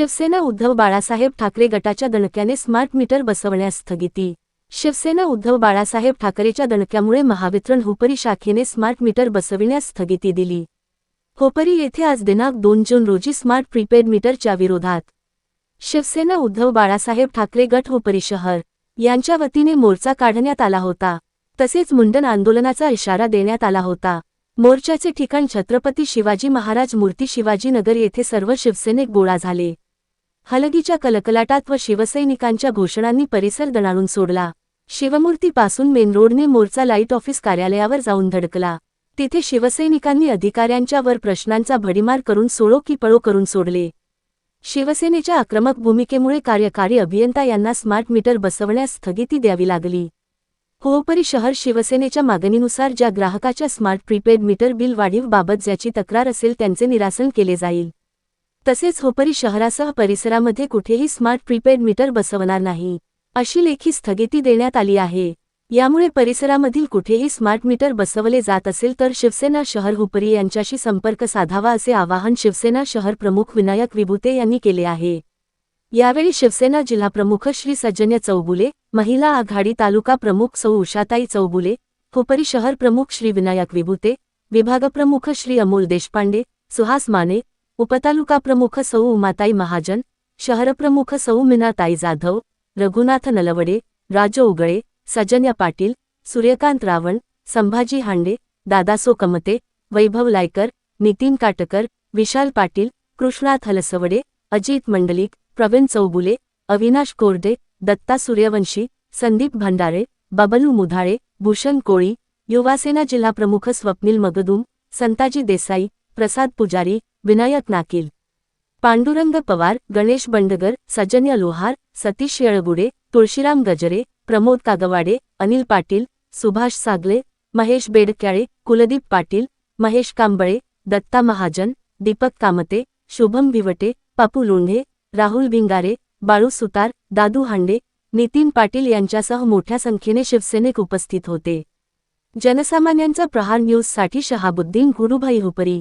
शिवसेना उद्धव बाळासाहेब ठाकरे गटाच्या दणक्याने smart meter बसवण्यास स्थगिती. शिवसेना उद्धव बाळासाहेब ठाकरेच्या दणक्यामुळे महावितरण हुपरी शाखेने स्मार्ट मीटर बसविण्यास स्थगिती दिली. होपरी येथे आज दिनांक दोन जून रोजी स्मार्ट प्रीपेड मीटरच्या विरोधात शिवसेना उद्धव बाळासाहेब ठाकरे गट होपरी शहर यांच्या वतीने मोर्चा काढण्यात आला होता. तसेच मुंडन आंदोलनाचा इशारा देण्यात आला होता. मोर्चाचे ठिकाण छत्रपती शिवाजी महाराज मूर्ती शिवाजीनगर येथे सर्व शिवसैनिक गोळा झाले. हलगीच्या कलकलाटात व शिवसैनिकांच्या घोषणांनी परिसर दणाणून सोडला. शिवमूर्तीपासून मेन रोडने मोर्चा लाइट ऑफिस कार्यालयावर जाऊन धडकला. तिथे शिवसैनिकांनी अधिकाऱ्यांच्या वर प्रश्नांचा भडीमार करून सोडो की पळो करून सोडले. शिवसेनेच्या आक्रमक भूमिकेमुळे कार्यकारी अभियंता यांना स्मार्ट मीटर बसवण्यास स्थगिती द्यावी लागली. होपरी शहर शिवसेनेच्या मागणीनुसार ज्या ग्राहकाच्या स्मार्ट प्रीपेड मीटर बिल वाढीवबाबत ज्याची तक्रार असेल त्यांचे निरासन केले जाईल. तसेच होपरी शहरासह परिसरामध्ये कुठेही स्मार्ट प्रीपेड मीटर बसवणार नाही. अशी लेखी स्थगिती देण्यात आली आहे. यामुळे परिसरामधील कुठेही स्मार्ट मीटर बसवले जात असेल तर शिवसेना शहर हुपरी यांच्याशी संपर्क साधावा असे आवाहन शिवसेना शहर प्रमुख विनायक विभूते यांनी केले आहे. यावेळी शिवसेना जिल्हाप्रमुख श्री सज्जन्य चौगुले महिला आघाडी तालुका प्रमुख सौ उषाताई चौगुले हुपरी शहर प्रमुख श्री विनायक विभूते विभागप्रमुख श्री अमोल देशपांडे सुहास माने उपतालुका प्रमुख सौ उमाताई महाजन शहरप्रमुख सौ मीनाताई जाधव रघुनाथ नलवडे राजो उगळे सजन्या पाटील सूर्यकांत रावण संभाजी हांडे दादासो कमते वैभव लायकर नितीन काटकर विशाल पाटील कृष्णाथ हलसवडे अजित मंडलिक प्रवीण चौबुले अविनाश कोरडे दत्ता सूर्यवंशी संदीप भंडारे बबलू मुधाळे भूषण कोळी युवासेना जिल्हाप्रमुख स्वप्नील मगदूम संताजी देसाई प्रसाद पुजारी विनायक नाकील पांडुरंग पवार गणेश बंडगर सजन्य लोहार सतीश येळगुडे तुळशीराम गजरे प्रमोद कागवाडे अनिल पाटील सुभाष सागले महेश बेडक्याळे कुलदीप पाटील महेश कांबळे दत्ता महाजन दीपक कामते शुभम भिवटे पापू लोंढे राहुल भिंगारे बाळू सुतार दादू हांडे नितीन पाटील यांच्यासह मोठ्या संख्येने शिवसेनेक उपस्थित होते जनसामान्यांचा प्रहार न्यूजसाठी शहाबुद्दीन गुरुभाई हुपरी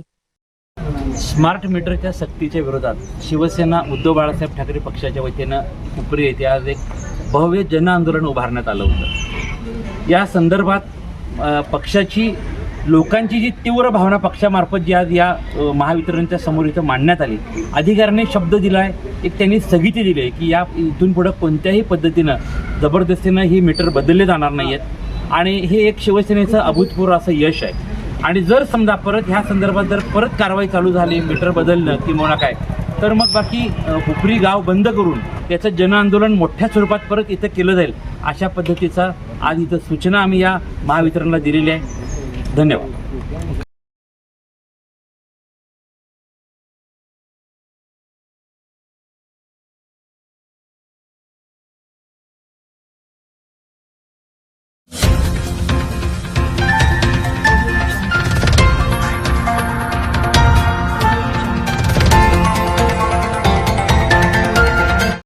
स्मार्ट मीटरच्या सक्तीच्या विरोधात शिवसेना उद्धव बाळासाहेब ठाकरे पक्षाच्या वतीनं उपरी येथे आज एक भव्य जनआंदोलन उभारण्यात आलं होतं. या संदर्भात पक्षाची लोकांची जी तीव्र भावना पक्षामार्फत जी आज या महावितरणच्या समोर इथं मांडण्यात आली अधिकाऱ्यांनी शब्द दिला आहे एक त्यांनी स्थगिती दिली आहे की या इथून पुढं कोणत्याही पद्धतीनं जबरदस्तीनं ही मीटर बदलले जाणार नाही आहेत आणि हे एक शिवसेनेचं अभूतपूर्व असं यश आहे. आणि जर समजा परत ह्या संदर्भात जर परत कारवाई चालू झाली मीटर बदलणं किंवा काय तर मग बाकी उपरी हुपरी गाव बंद करून त्याचं जनआंदोलन मोठ्या स्वरूपात परत इथं केलं जाईल अशा पद्धतीचा आज इथं सूचना आम्ही या महावितरणला दिलेली आहे. धन्यवाद.